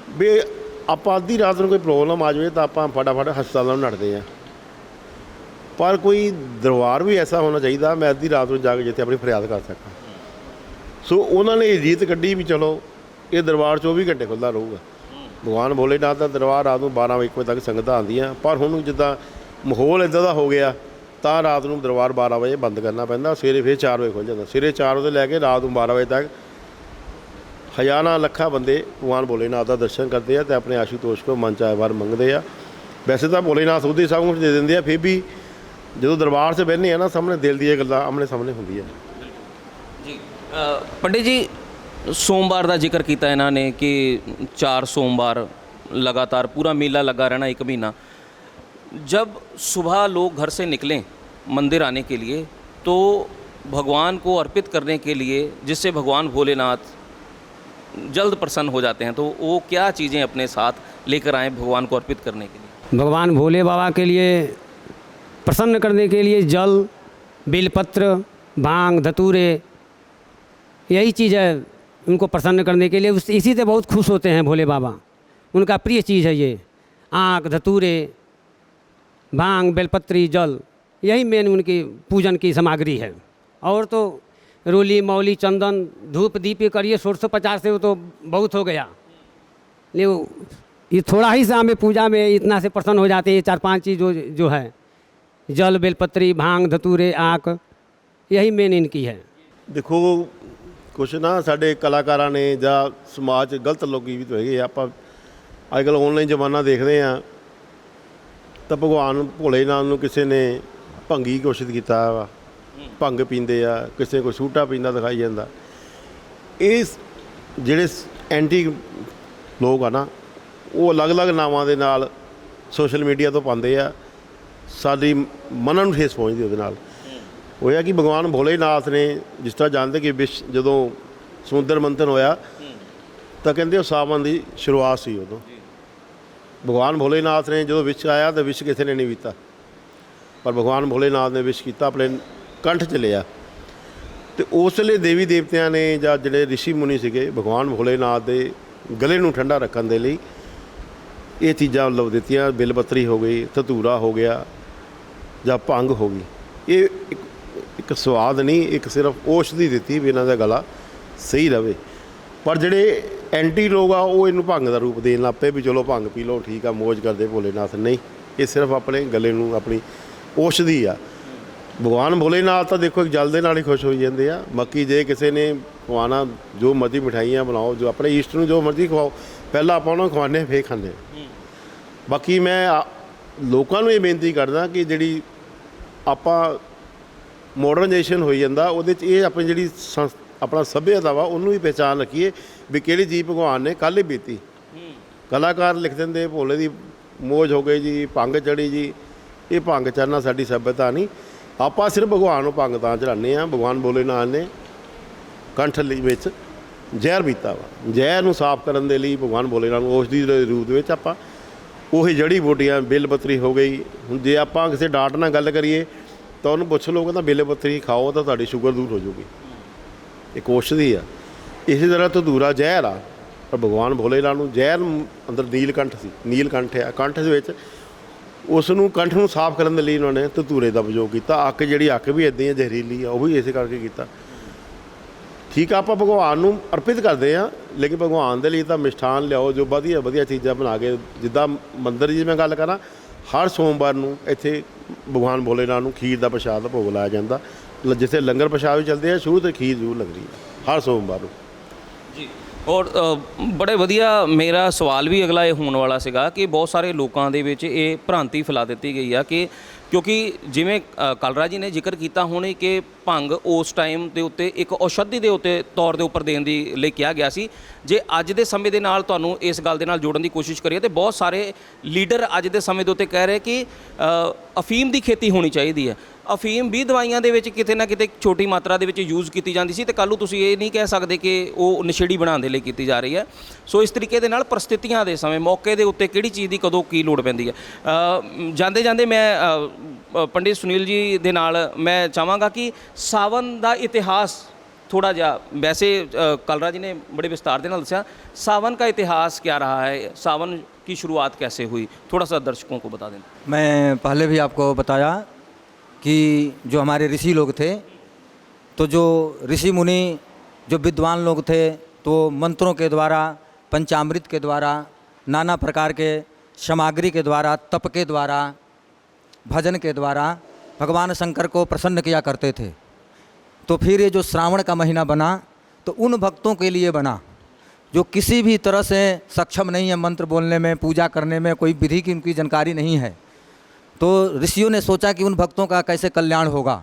ਵੀ ਆਪਾਂ ਅੱਧੀ ਰਾਤ ਨੂੰ ਕੋਈ ਪ੍ਰੋਬਲਮ ਆ ਜਾਵੇ ਤਾਂ ਆਪਾਂ ਫਟਾਫਟ ਹਸਪਤਾਲਾਂ ਨੂੰ ਨੱਠਦੇ ਆ। ਪਰ ਕੋਈ ਦਰਬਾਰ ਵੀ ਐਸਾ ਹੋਣਾ ਚਾਹੀਦਾ, ਮੈਂ ਅੱਧੀ ਰਾਤ ਨੂੰ ਜਾ ਕੇ ਜਿੱਥੇ ਆਪਣੀ ਫਰਿਆਦ ਕਰ ਸਕਾਂ। ਸੋ ਉਹਨਾਂ ਨੇ ਇਹ ਰੀਤ ਕੱਢੀ ਵੀ ਚਲੋ, ਇਹ ਦਰਬਾਰ 24 ਘੰਟੇ ਖੁੱਲ੍ਹਾ ਰਹੂਗਾ। ਭਗਵਾਨ ਭੋਲੇਨਾਥ ਦਾ ਦਰਬਾਰ ਰਾਤ ਨੂੰ 12 ਵਜੇ ਤੱਕ ਸੰਗਤਾਂ ਆਉਂਦੀਆਂ। ਪਰ ਹੁਣ ਜਿੱਦਾਂ ਮਾਹੌਲ ਇਦਾਂ ਦਾ ਹੋ ਗਿਆ, ਤਾਂ ਰਾਤ ਨੂੰ ਦਰਬਾਰ 12 ਵਜੇ ਬੰਦ ਕਰਨਾ ਪੈਂਦਾ, ਸਵੇਰੇ ਫਿਰ 4 ਵਜੇ ਖੁੱਲ੍ਹ ਜਾਂਦਾ। ਸਵੇਰੇ 4 ਵਜੇ ਲੈ ਕੇ ਰਾਤ ਨੂੰ 12 ਵਜੇ ਤੱਕ ਹਜ਼ਾਰਾਂ ਲੱਖਾਂ ਬੰਦੇ ਭਗਵਾਨ ਭੋਲੇਨਾਥ ਦਾ ਦਰਸ਼ਨ ਕਰਦੇ ਆ ਤੇ ਆਪਣੇ ਆਸ਼ੂਤੋਸ਼ ਕੋ ਮਨ ਚਾਹੇ ਵਾਰ ਮੰਗਦੇ ਆ। ਵੈਸੇ ਤਾਂ ਭੋਲੇਨਾਥ ਉਹਦੇ ਸਭ ਕੁਝ ਦੇ ਦਿੰਦੇ ਆ, ਫਿਰ ਵੀ ਜਦੋਂ ਦਰਬਾਰ 'ਚ ਬਹਿੰਦੇ ਆ ਨਾ, ਸਾਹਮਣੇ ਦਿਲ ਦੀਆਂ ਗੱਲਾਂ ਆਮਣੇ ਸਾਹਮਣੇ ਹੁੰਦੀਆਂ ਜੀ ਪੰਡਿਤ ਜੀ ਸੋਮਵਾਰ ਦਾ ਜ਼ਿਕਰ ਕੀਤਾ ਇਹਨਾਂ ਨੇ ਕਿ ਚਾਰ ਸੋਮਵਾਰ लगातार पूरा मेला लगा रहना एक महीना जब सुबह लोग घर से निकलें मंदिर आने के लिए तो भगवान को अर्पित करने के लिए जिससे भगवान भोलेनाथ जल्द प्रसन्न हो जाते हैं तो वो क्या चीज़ें अपने साथ लेकर आए भगवान को अर्पित करने के लिए भगवान भोले बाबा के लिए प्रसन्न करने के लिए जल बेलपत्र भांग धतूरे यही चीज़ है उनको प्रसन्न करने के लिए उस, इसी से बहुत खुश होते हैं भोले बाबा। उनका प्रिय चीज़ है ये। आँख, धतूरे, भाँग, बेलपत्री, जल, यही मेन उनकी पूजन की सामग्री है। और तो रोली, मौली, चंदन, धूप, दीप, ये करिए, सोलह सौ पचास से वो तो बहुत हो गया। ले ये थोड़ा ही सा हमें पूजा में इतना से प्रसन्न हो जाते हैं, ये चार पाँच चीज़ जो जो है। जल, बेलपत्री, भाँग, धतूरे, आँख, यही मेन इनकी है। ਦੇਖੋ ਕੁਛ ਨਾ, ਸਾਡੇ ਕਲਾਕਾਰਾਂ ਨੇ ਜਾਂ ਸਮਾਜ 'ਚ ਗਲਤ ਲੋਕੀ ਵੀ ਤਾਂ ਹੈਗੇ ਆ। ਆਪਾਂ ਅੱਜ ਕੱਲ੍ਹ ਆਨਲਾਈਨ ਜ਼ਮਾਨਾ ਦੇਖਦੇ ਆ। ਤਾਂ ਭਗਵਾਨ ਭੋਲੇਨਾਥ ਨੂੰ ਕਿਸੇ ਨੇ ਭੰਗੀ ਘੋਸ਼ਿਤ ਕੀਤਾ ਵਾ। ਭੰਗ ਪੀਂਦੇ ਆ, ਕਿਸੇ ਕੋਈ ਸੂਟਾ ਪੀਂਦਾ ਦਿਖਾਈ ਜਾਂਦਾ। ਇਸ ਜਿਹੜੇ ਐਂਟੀ ਲੋਕ ਆ ਨਾ, ਉਹ ਅਲੱਗ-ਅਲੱਗ ਨਾਵਾਂ ਦੇ ਨਾਲ ਸੋਸ਼ਲ ਮੀਡੀਆ ਤੋਂ ਪਾਉਂਦੇ ਆ। ਸਾਡੀ ਮਨਾਂ ਨੂੰ ਠੇਸ ਪਹੁੰਚਦੀ ਉਹਦੇ ਨਾਲ। ਹੋਇਆ ਕਿ ਭਗਵਾਨ ਭੋਲੇਨਾਥ ਨੇ ਜਿਸ ਤਰ੍ਹਾਂ ਜਾਣਦੇ ਕਿ ਵਿਸ਼ ਜਦੋਂ ਸਮੁੰਦਰ ਮੰਥਨ ਹੋਇਆ, ਤਾਂ ਕਹਿੰਦੇ ਉਹ ਸਾਵਨ ਦੀ ਸ਼ੁਰੂਆਤ ਸੀ ਉਦੋਂ। ਭਗਵਾਨ ਭੋਲੇਨਾਥ ਨੇ ਜਦੋਂ ਵਿਸ਼ ਆਇਆ, ਤਾਂ ਵਿਸ਼ ਕਿਸੇ ਨੇ ਨਹੀਂ ਪੀਤਾ ਪਰ ਭਗਵਾਨ ਭੋਲੇਨਾਥ ਨੇ ਵਿਸ਼ ਕੀਤਾ, ਆਪਣੇ ਕੰਠ 'ਚ ਲਿਆ। ਤੇ ਉਸ ਵੇਲੇ ਦੇਵੀ ਦੇਵਤਿਆਂ ਨੇ ਜਾਂ ਜਿਹੜੇ ઋષਿ ਮੁਨੀ ਸੀਗੇ, ਭਗਵਾਨ ਭੋਲੇਨਾਥ ਦੇ ਗਲੇ ਨੂੰ ਠੰਡਾ ਰੱਖਣ ਦੇ ਲਈ ਇਹ ਚੀਜ਼ਾਂ ਲਵ ਦਿੱਤੀਆਂ। ਬਿੱਲ ਹੋ ਗਈ, ਧਤੂਰਾ ਹੋ ਗਿਆ ਜਾਂ ਭੰਗ ਹੋ ਗਈ। ਇਹ ਇੱਕ ਇੱਕ ਸਵਾਦ ਨਹੀਂ ਇੱਕ ਸਿਰਫ ਔਸ਼ਧੀ ਦਿੱਤੀ ਵੀ ਇਹਨਾਂ ਦਾ ਗਲਾ ਸਹੀ ਰਵੇ। ਪਰ ਜਿਹੜੇ ਐਂਟੀ ਲੋਕ ਆ ਉਹ ਇਹਨੂੰ ਭੰਗ ਦਾ ਰੂਪ ਦੇਣ ਲੱਗ ਪਏ ਵੀ ਚਲੋ ਭੰਗ ਪੀ ਲਓ ਠੀਕ ਆ ਮौज ਕਰਦੇ ਭੋਲੇਨਾਥ। ਨਹੀਂ ਇਹ ਸਿਰਫ ਆਪਣੇ ਗਲੇ ਨੂੰ ਆਪਣੀ ਔਸ਼ਧੀ ਆ। ਭਗਵਾਨ ਭੋਲੇਨਾਥ ਤਾਂ ਦੇਖੋ ਇੱਕ ਜਲ ਦੇ ਨਾਲ ਹੀ ਖੁਸ਼ ਹੋਈ ਜਾਂਦੇ ਆ। ਬਾਕੀ ਜੇ ਕਿਸੇ ਨੇ ਖਵਾਣਾ ਜੋ ਮਰਜ਼ੀ ਮਠਾਈਆਂ ਬਣਾਓ ਜੋ ਆਪਣੇ ਈਸ਼ਟ ਨੂੰ ਜੋ ਮਰਜ਼ੀ ਖਵਾਓ ਪਹਿਲਾਂ ਆਪਾਂ ਉਹਨਾਂ ਨੂੰ ਖਵਾਉਂਦੇ ਫੇਰ ਖਾਂਦੇ। ਬਾਕੀ ਮੈਂ ਲੋਕਾਂ ਨੂੰ ਇਹ ਬੇਨਤੀ ਕਰਦਾ ਕਿ ਜਿਹੜੀ ਆਪਾਂ ਮਾਡਰਨਾਈਜੇਸ਼ਨ ਹੋਈ ਜਾਂਦਾ, ਉਹਦੇ ਚ ਇਹ ਆਪਣੀ ਜਿਹੜੀ ਸੰਸ- ਆਪਣਾ ਸੱਭਿਅਤਾ ਵਾ, ਉਹਨੂੰ ਵੀ ਪਹਿਚਾਨ ਰੱਖੀਏ ਵੀ ਕਿਹੜੀ ਚੀਜ਼ ਭਗਵਾਨ ਨੇ ਕੱਲ੍ਹ ਹੀ ਬੀਤੀ। ਕਲਾਕਾਰ ਲਿਖ ਦਿੰਦੇ, ਭੋਲੇ ਦੀ ਮੋਜ ਹੋ ਗਈ ਜੀ, ਭੰਗ ਚੜੀ ਜੀ, ਇਹ ਭੰਗ ਚੜਨਾ ਸਾਡੀ ਸੱਭਿਅਤਾ ਨਹੀਂ। ਆਪਾਂ ਸਿਰਫ ਭਗਵਾਨ ਨੂੰ ਭੰਗ ਤਾਂ ਚੜਾਉਂਦੇ ਆ ਭਗਵਾਨ ਭੋਲੇਨਾਥ ਨੇ, ਕੰਠ ਲਈ ਵਿੱਚ ਜ਼ਹਿਰ ਪੀਤਾ ਵਾ। ਜ਼ਹਿਰ ਨੂੰ ਸਾਫ਼ ਕਰਨ ਦੇ ਲਈ ਭਗਵਾਨ ਭੋਲੇਨਾਥ ਨਾਲ ਔਸ਼ਧੀ ਦੇ ਰੂਪ ਦੇ ਵਿੱਚ ਆਪਾਂ ਉਹੀ ਜੜੀ ਬੂਟੀਆਂ, ਬਿੱਲ ਪੱਤਰੀ ਹੋ ਗਈ। ਹੁਣ ਜੇ ਆਪਾਂ ਕਿਸੇ ਡਾਟ ਨਾਲ ਗੱਲ ਕਰੀਏ ਤਾਂ ਉਹਨੂੰ ਪੁੱਛ ਲਓ ਕਹਿੰਦਾ ਬੇਲੇ ਪੱਤਰੀ ਖਾਓ ਤਾਂ ਤੁਹਾਡੀ ਸ਼ੂਗਰ ਦੂਰ ਹੋ ਜਾਊਗੀ। ਇੱਕ ਔਸ਼ਧੀ ਆ। ਇਸੇ ਤਰ੍ਹਾਂ ਧਤੂਰਾ ਜ਼ਹਿਰ ਆ। ਪਰ ਭਗਵਾਨ ਭੋਲੇਨਾਥ ਨੂੰ ਜ਼ਹਿਰ ਨੂੰ ਅੰਦਰ ਨੀਲਕੰਠ ਸੀ ਨੀਲਕੰਠ ਆ। ਕੰਠ ਦੇ ਵਿੱਚ ਉਸ ਨੂੰ ਕੰਠ ਨੂੰ ਸਾਫ਼ ਕਰਨ ਦੇ ਲਈ ਉਹਨਾਂ ਨੇ ਧਤੂਰੇ ਦਾ ਉਪਯੋਗ ਕੀਤਾ। ਅੱਕ ਜਿਹੜੀ ਅੱਕ ਵੀ ਇਦਾਂ ਹੀ ਜ਼ਹਿਰੀਲੀ ਆ, ਉਹ ਵੀ ਇਸੇ ਕਰਕੇ ਕੀਤਾ। ਠੀਕ ਆ, ਆਪਾਂ ਭਗਵਾਨ ਨੂੰ ਅਰਪਿਤ ਕਰਦੇ ਆ, ਲੇਕਿਨ ਭਗਵਾਨ ਦੇ ਲਈ ਤਾਂ ਮਿਸ਼ਠਾਨ ਲਿਆਓ, ਜੋ ਵਧੀਆ ਵਧੀਆ ਚੀਜ਼ਾਂ ਬਣਾ ਕੇ, ਜਿੱਦਾਂ ਮੰਦਰ ਜੀ ਮੈਂ ਗੱਲ ਕਰਾਂ ਹਰ ਸੋਮਵਾਰ ਨੂੰ ਇੱਥੇ ਭਗਵਾਨ ਭੋਲੇਨਾਥ ਨੂੰ ਖੀਰ ਦਾ ਪ੍ਰਸ਼ਾਦ ਦਾ ਭੋਗ ਲਾਇਆ ਜਾਂਦਾ। ਜਿੱਥੇ ਲੰਗਰ ਪ੍ਰਸ਼ਾਦ ਵੀ ਚੱਲਦੇ ਆ, ਸ਼ੁਰੂ ਤੋਂ ਖੀਰ ਜ਼ਰੂਰ ਲੱਗਦੀ ਹੈ ਹਰ ਸੋਮਵਾਰ ਨੂੰ। ਜੀ ਔਰ ਬੜੇ ਵਧੀਆ ਮੇਰਾ ਸਵਾਲ ਵੀ ਅਗਲਾ ਇਹ ਹੋਣ ਵਾਲਾ ਸੀਗਾ ਕਿ ਬਹੁਤ ਸਾਰੇ ਲੋਕਾਂ ਦੇ ਵਿੱਚ ਇਹ ਭ੍ਰਾਂਤੀ ਫੈਲਾ ਦਿੱਤੀ ਗਈ ਆ ਕਿ ਕਿਉਂਕਿ ਜਿਵੇਂ ਅ, ਕਲਰਾ ਜੀ ਨੇ ਜ਼ਿਕਰ ਕੀਤਾ ਹੁਣੇ ਕਿ ਭੰਗ ਉਸ ਟਾਈਮ ਦੇ ਉੱਤੇ ਇੱਕ ਔਸ਼ਧੀ ਦੇ ਉੱਤੇ ਤੌਰ ਦੇ ਉੱਪਰ ਦੇਣ ਦੀ ਲਈ ਕਿਹਾ ਗਿਆ ਸੀ। ਜੇ ਅੱਜ ਦੇ ਸਮੇਂ ਦੇ ਨਾਲ ਤੁਹਾਨੂੰ ਇਸ ਗੱਲ ਦੇ ਨਾਲ ਜੋੜਨ ਦੀ ਕੋਸ਼ਿਸ਼ ਕਰੀਏ ਤੇ ਬਹੁਤ ਸਾਰੇ ਲੀਡਰ ਅੱਜ ਦੇ ਸਮੇਂ ਦੇ ਉੱਤੇ ਕਹਿ ਰਹੇ ਕਿ ਅਫੀਮ ਦੀ ਖੇਤੀ ਹੋਣੀ ਚਾਹੀਦੀ ਹੈ। ਅਫੀਮ ਵੀ ਦਵਾਈਆਂ ਦੇ ਵਿੱਚ ਕਿਤੇ ਨਾ ਕਿਤੇ ਛੋਟੀ ਮਾਤਰਾ ਦੇ ਵਿੱਚ ਯੂਜ਼ ਕੀਤੀ ਜਾਂਦੀ ਸੀ ਤੇ ਕੱਲ੍ਹ ਨੂੰ ਤੁਸੀਂ ਇਹ ਨਹੀਂ ਕਹਿ ਸਕਦੇ ਕਿ ਉਹ ਨਸ਼ੇੜੀ ਬਣਾਉਣ ਦੇ ਲਈ ਕੀਤੀ ਜਾ ਰਹੀ ਹੈ ਸੋ ਇਸ ਤਰੀਕੇ ਦੇ ਨਾਲ ਪ੍ਰਸਥਿਤੀਆਂ ਦੇ ਸਮੇਂ ਮੌਕੇ ਦੇ ਉੱਤੇ ਕਿਹੜੀ ਚੀਜ਼ ਦੀ ਕਦੋਂ ਕੀ ਲੋੜ ਪੈਂਦੀ ਹੈ ਅ, ਜਾਂਦੇ ਜਾਂਦੇ ਮੈਂ ਅ, ਅ, ਪੰਡਿਤ ਸੁਨੀਲ ਜੀ ਦੇ ਨਾਲ ਮੈਂ ਚਾਹਾਂਗਾ ਕਿ ਸਾਵਨ ਦਾ ਇਤਿਹਾਸ ਥੋੜਾ ਜਿਹਾ ਵੈਸੇ ਅ, ਕਲਰਾ ਜੀ ਨੇ ਬੜੇ ਵਿਸਤਾਰ ਦੇ ਨਾਲ ਦੱਸਿਆ सावन का इतिहास क्या रहा है सावन की शुरुआत कैसे हुई थोड़ा सा दर्शकों को बता दें मैं पहले भी आपको बताया कि जो हमारे ऋषि लोग थे तो जो ऋषि मुनि, जो विद्वान लोग थे तो मंत्रों के द्वारा, पंचामृत के द्वारा, नाना प्रकार के सामग्री के द्वारा, तप के द्वारा, भजन के द्वारा भगवान शंकर को प्रसन्न किया करते थे। तो फिर ये जो श्रावण का महीना बना तो उन भक्तों के लिए बना, जो किसी भी तरह से सक्षम नहीं है मंत्र बोलने में, पूजा करने में, कोई विधि की उनकी जानकारी नहीं है। तो ऋषियों ने सोचा कि उन भक्तों का कैसे कल्याण होगा।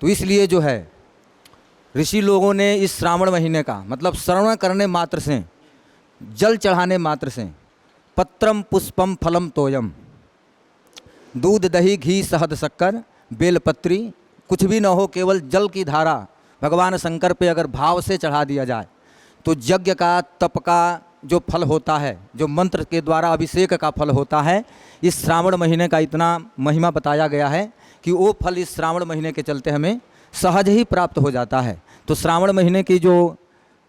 तो इसलिए जो है, ऋषि लोगों ने इस श्रावण महीने का मतलब श्रवण करने मात्र से, जल चढ़ाने मात्र से, पत्रम पुष्पम फलम तोयम, दूध, दही, घी, शहद, शक्कर बेलपत्री कुछ भी न हो, केवल जल की धारा, भगवान शंकर पे अगर भाव से चढ़ा दिया जाए तो यज्ञ का, तप का जो फल होता है जो मंत्र के द्वारा अभिषेक का फल होता है इस श्रावण महीने का इतना महिमा बताया गया है कि वो फल इस श्रावण महीने के चलते हमें सहज ही प्राप्त हो जाता है तो श्रावण महीने की जो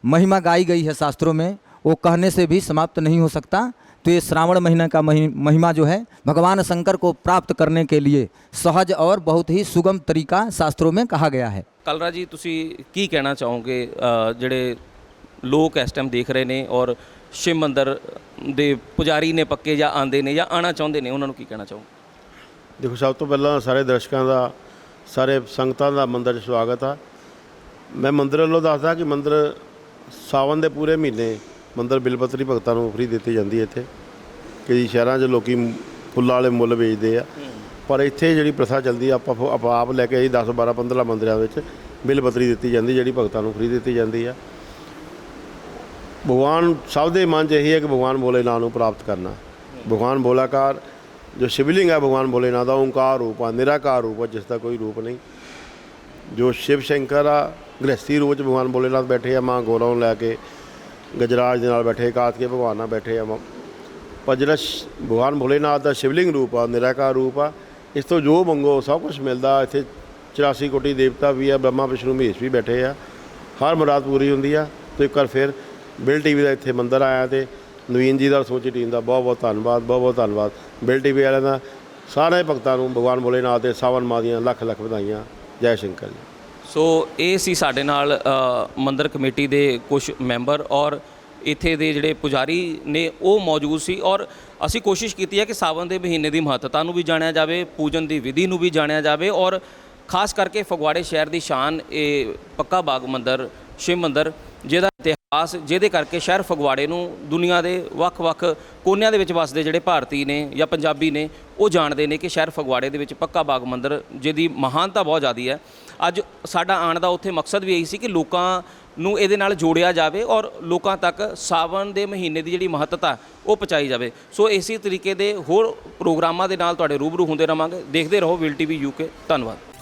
महिमा गाई गई है शास्त्रों में वो कहने से भी समाप्त नहीं हो सकता तो ये श्रावण महीने का महि- महिमा जो है भगवान शंकर को प्राप्त करने के लिए सहज और बहुत ही सुगम तरीका शास्त्रों में कहा गया है ਕਲਰਾ ਜੀ ਤੁਸੀਂ ਕੀ ਕਹਿਣਾ ਚਾਹੋਗੇ ਅ, ਜਿਹੜੇ ਲੋਕ ਇਸ ਟਾਈਮ ਦੇਖ ਰਹੇ ਨੇ ਔਰ ਸ਼ਿਵ ਮੰਦਰ ਦੇ ਪੁਜਾਰੀ ਨੇ ਪੱਕੇ ਜਾਂ ਆਂਦੇ ਨੇ ਜਾਂ ਆਣਾ ਚਾਹੁੰਦੇ ਨੇ, ਉਹਨਾਂ ਨੂੰ ਕੀ ਕਹਿਣਾ ਚਾਹੋਗੇ? ਦੇਖੋ, ਸਭ ਤੋਂ ਪਹਿਲਾਂ ਸਾਰੇ ਦਰਸ਼ਕਾਂ ਦਾ, ਸਾਰੇ ਸੰਗਤਾਂ ਦਾ ਮੰਦਰ 'ਚ ਸਵਾਗਤ ਆ। ਮੈਂ ਮੰਦਰ ਵੱਲੋਂ ਦੱਸਦਾ ਕਿ ਮੰਦਰ ਸਾਵਨ ਦੇ ਪੂਰੇ ਮਹੀਨੇ ਮੰਦਰ ਬਿਲਪਤਰੀ ਭਗਤਾਂ ਨੂੰ ਫਰੀ ਦਿੱਤੀ ਜਾਂਦੀ ਹੈ ਇੱਥੇ। ਕਈ ਸ਼ਹਿਰਾਂ 'ਚ ਲੋਕੀ ਫੁੱਲਾਂ ਵਾਲੇ ਮੁੱਲ ਵੇਚਦੇ ਆ। ਪਰ ਇੱਥੇ ਜਿਹੜੀ ਪ੍ਰਥਾ ਚੱਲਦੀ ਆ, ਆਪਾਂ ਫੋ- ਆਪਾਂ ਆਪ ਲੈ ਕੇ ਆਈ 10 12 15 ਮੰਦਿਰਾਂ ਵਿੱਚ ਬਿਲਪਤਰੀ ਦਿੱਤੀ ਜਾਂਦੀ, ਜਿਹੜੀ ਭਗਤਾਂ ਨੂੰ ਫਰੀ ਦਿੱਤੀ ਜਾਂਦੀ ਆ। ਭਗਵਾਨ ਸਭ ਦੇ ਮਨ 'ਚ ਇਹੀ ਹੈ ਕਿ ਭਗਵਾਨ ਭੋਲੇਨਾਥ ਨੂੰ ਪ੍ਰਾਪਤ ਕਰਨਾ। ਭਗਵਾਨ ਭੋਲਾਕਾਰ, ਜੋ ਸ਼ਿਵਲਿੰਗ ਹੈ ਭਗਵਾਨ ਭੋਲੇਨਾਥ ਦਾ, ਓੰਕਾਰ ਰੂਪ ਆ, ਨਿਰਾਕਾਰ ਰੂਪ ਆ, ਜਿਸ ਦਾ ਕੋਈ ਰੂਪ ਨਹੀਂ। ਜੋ ਸ਼ਿਵ ਸ਼ੰਕਰ ਆ ਗ੍ਰਸਤੀ ਰੂਪ 'ਚ ਭਗਵਾਨ ਭੋਲੇਨਾਥ ਬੈਠੇ ਆ, ਮਾਂ ਗੌਰਵ ਨੂੰ ਲੈ ਕੇ, ਗਜਰਾਜ ਦੇ ਨਾਲ ਬੈਠੇ, ਕਾਤਕੇ ਭਗਵਾਨ ਨਾਲ ਬੈਠੇ ਆ ਪਰ ਜਿਹੜਾ ਭਗਵਾਨ ਭੋਲੇਨਾਥ ਦਾ ਸ਼ਿਵਲਿੰਗ ਰੂਪ ਆ, ਨਿਰਾਕਾਰ ਰੂਪ ਆ, ਇਸ ਤੋਂ ਜੋ ਮੰਗੋ, ਸਭ ਕੁਝ ਮਿਲਦਾ। ਇੱਥੇ 84 ਕੋਟੀ ਦੇਵਤਾ ਵੀ ਆ, ਬ੍ਰਹਮਾ, ਵਿਸ਼ਨੂੰ, ਮਹੇਸ਼ ਵੀ ਬੈਠੇ ਆ। ਹਰ ਮੁਰਾਦ ਪੂਰੀ ਹੁੰਦੀ ਆ। ਤੇ ਇੱਕ ਵਾਰ ਫਿਰ ਬਿਲ ਟੀਵੀ ਦਾ ਇੱਥੇ ਮੰਦਰ ਆਇਆ ਤੇ ਨਵੀਨ ਜੀ ਦਾ ਸਮੁੱਚੀ ਟੀਮ ਦਾ ਬਹੁਤ ਬਹੁਤ ਧੰਨਵਾਦ, ਬਹੁਤ ਬਹੁਤ ਧੰਨਵਾਦ। ਬਿਲ ਟੀਵੀ ਵਾਲਿਆਂ ਦਾ ਸਾਰੇ ਭਗਤਾਂ ਨੂੰ ਭਗਵਾਨ ਭੋਲੇਨਾਥ ਦੇ ਸਾਵਨ ਮਾਹ ਦੀਆਂ ਲੱਖ ਲੱਖ ਵਧਾਈਆਂ। ਜੈ ਸ਼ੰਕਰ ਜੀ। ਸੋ ਇਹ ਸੀ ਸਾਡੇ ਨਾਲ ਮੰਦਰ ਕਮੇਟੀ ਦੇ ਕੁਝ ਮੈਂਬਰ ਔਰ ਇੱਥੇ ਦੇ ਜਿਹੜੇ ਪੁਜਾਰੀ ਨੇ ਉਹ ਮੌਜੂਦ ਸੀ ਔਰ ਅਸੀਂ ਕੋਸ਼ਿਸ਼ ਕੀਤੀ ਹੈ ਕਿ ਸਾਵਨ ਦੇ ਮਹੀਨੇ ਦੀ ਮਹੱਤਤਾ ਨੂੰ ਵੀ ਜਾਣਿਆ ਜਾਵੇ, ਪੂਜਨ ਦੀ ਵਿਧੀ ਨੂੰ ਵੀ ਜਾਣਿਆ ਜਾਵੇ ਔਰ ਖਾਸ ਕਰਕੇ ਫਗਵਾੜੇ ਸ਼ਹਿਰ ਦੀ ਸ਼ਾਨ, ਇਹ ਪੱਕਾ ਬਾਗ ਮੰਦਿਰ, ਸ਼ਿਵ ਮੰਦਿਰ, ਜਿਹਦਾ ਇਤਿਹਾਸ ਜਿਹਦੇ ਕਰਕੇ ਸ਼ਹਿਰ ਫਗਵਾੜੇ ਨੂੰ ਦੁਨੀਆ ਦੇ ਵੱਖ-ਵੱਖ ਕੋਨਿਆਂ ਦੇ ਵਿੱਚ ਵਸਦੇ ਜਿਹੜੇ ਭਾਰਤੀ ਨੇ ਜਾਂ ਪੰਜਾਬੀ ਨੇ, ਉਹ ਜਾਣਦੇ ਨੇ ਕਿ ਸ਼ਹਿਰ ਫਗਵਾੜੇ ਦੇ ਵਿੱਚ ਪੱਕਾ ਬਾਗ ਮੰਦਿਰ ਜਿਹਦੀ ਮਹਾਨਤਾ ਬਹੁਤ ਜ਼ਿਆਦੀ ਹੈ। ਅੱਜ ਸਾਡਾ ਆਉਣ ਦਾ ਉੱਥੇ ਮਕਸਦ ਵੀ ਇਹੀ ਸੀ ਕਿ ਲੋਕਾਂ ਨੂੰ ਇਹਦੇ ਨਾਲ ਜੋੜਿਆ ਜਾਵੇ ਔਰ ਲੋਕਾਂ ਤੱਕ ਸਾਵਣ ਦੇ ਮਹੀਨੇ ਦੀ ਜਿਹੜੀ ਮਹੱਤਤਾ, ਉਹ ਪਹੁੰਚਾਈ ਜਾਵੇ। ਸੋ ਇਸੇ ਤਰੀਕੇ ਦੇ ਹੋਰ ਪ੍ਰੋਗਰਾਮਾਂ ਦੇ ਨਾਲ ਤੁਹਾਡੇ ਰੂਬਰੂ ਹੁੰਦੇ ਰਵਾਂਗੇ। ਦੇਖਦੇ ਰਹੋ ਵਿਲ ਟੀਵੀ ਯੂਕੇ ਧੰਨਵਾਦ।